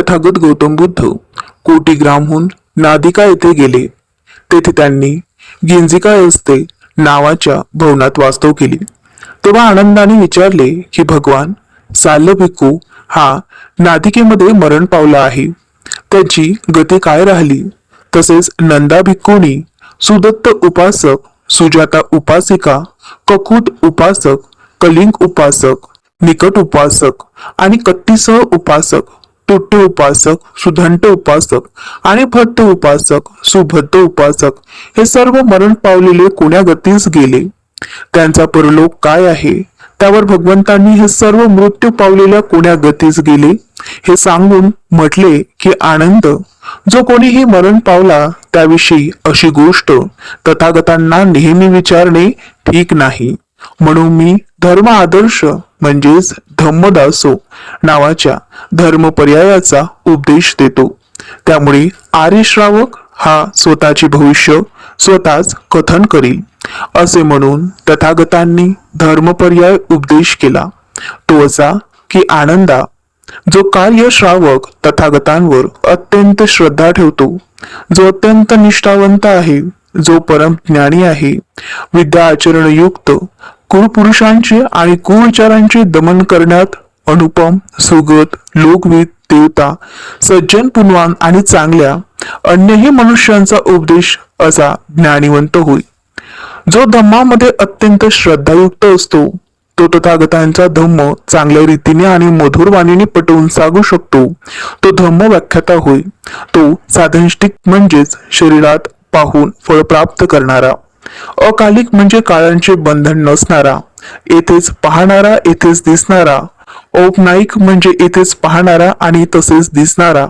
तथागत गौतम बुद्ध कोटीग्रामहून नादिका येथे गेले. तेथे त्यांनी गिंजिका असते नावाच्या भवनात वास्तव केली. तेव्हा आनंदाने विचारले की भगवान साल्य भिक्खू हा नादिकेमध्ये मरण पावला आहे. त्याची गती काय राहिली? तसेच नंदा भिक्खूनी सुदत्त उपासक सुजाता उपासिका ककुट उपासक कलिंग उपासक निकट उपासक आणि कत्तीसह उपासक तुट्ट उपासक सुधंट उपासक आणि भट्ट उपासक सुभद्द उपासक हे सर्व मरण पावलेले कोण्या गतीस गेले. त्यांचा परलोक काय आहे? त्यावर भगवंतांनी हे सर्व मृत्यू पावलेल्या कोण्या गतीस गेले. हे सांगून म्हटले की आनंद जो कोणीही मरण पावला त्याविषयी अशी गोष्ट तथागतांना नेहमी विचारणे ठीक नाही. म्हणून मी धर्म आदर्श म्हणजेच धम्मदासो नावाच्या धर्म पर्यायाचा उपदेश देतो. त्यामुळे आर्य श्रावक हा स्वतःचे भविष्य स्वतःच कथन करील. असे म्हणून तथागतांनी धर्मपर्याय उपदेश केला. तो असा की आनंदा जो कार्य श्रावक तथागतांवर अत्यंत श्रद्धा ठेवतो जो अत्यंत निष्ठावंत आहे जो परम ज्ञानी आहे विद्या आचरणयुक्त कुळपुरुषांचे आणि कुविचारांचे दमन करण्यात अनुपम सुगत लोकविद देवता सज्जन पुनवान आणि चांगल्या अन्यही मनुष्यांचा उपदेश असा ज्ञानिवंत होय. जो धम्मामध्ये अत्यंत श्रद्धायुक्त असतो तो तथागतांचा धम्म चांगल्या रीतीने आणि मधुर वाणीने पटवून सांगू शकतो तो धम्म व्याख्याता होय. तो साधनष्टिक म्हणजेच शरीरात पाहून फळ प्राप्त करणारा. अकालिक म्हणजे काळांचे बंधन नसणारा येथेच पाहणारा येथेच दिसणारा. औपनायिक म्हणजे येथेच पाहणारा आणि तसेच दिसणारा.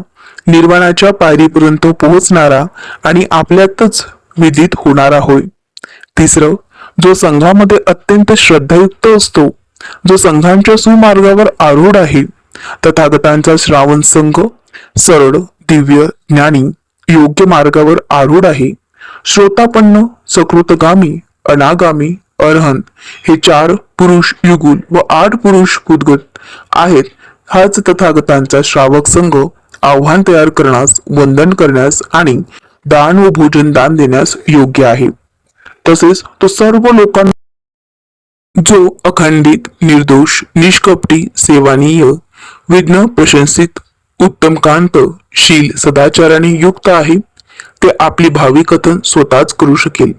निर्वाणाच्या पायरीपर्यंत पोहोचणारा आणि आपल्यातच विदित होणारा होय. तिसरं जो संघामध्ये अत्यंत श्रद्धायुक्त असतो जो संघांच्या सुमार्गावर आरूढ आहे तथागतांचा श्रावण संघ सरळ दिव्य ज्ञानी योग्य मार्गावर आरूढ आहे. श्रोतापन्न सकृतगामी अनागामी अरहंत हे चार पुरुष युगुल व आठ पुरुष कुदगत आहेत. हाच तथागतांचा श्रावक संघ आव्हान तयार करण्यास वंदन करण्यास आणि दान व भोजन दान देण्यास योग्य आहे. तसेच तो सर्व लोकांना जो अखंडित निर्दोष निष्कपटी सेवानीय विघ्न प्रशंसित उत्तमकांत शील सदाचाराने युक्त आहे ते आपली भावी कथन स्वतःच करू शकेल.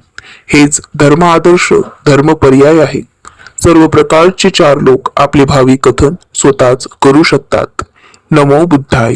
हेच धर्म आदर्श धर्म पर्याय आहे. सर्व प्रकारचे चार लोक आपले भावी कथन स्वतःच करू शकतात. नमो बुद्धाय.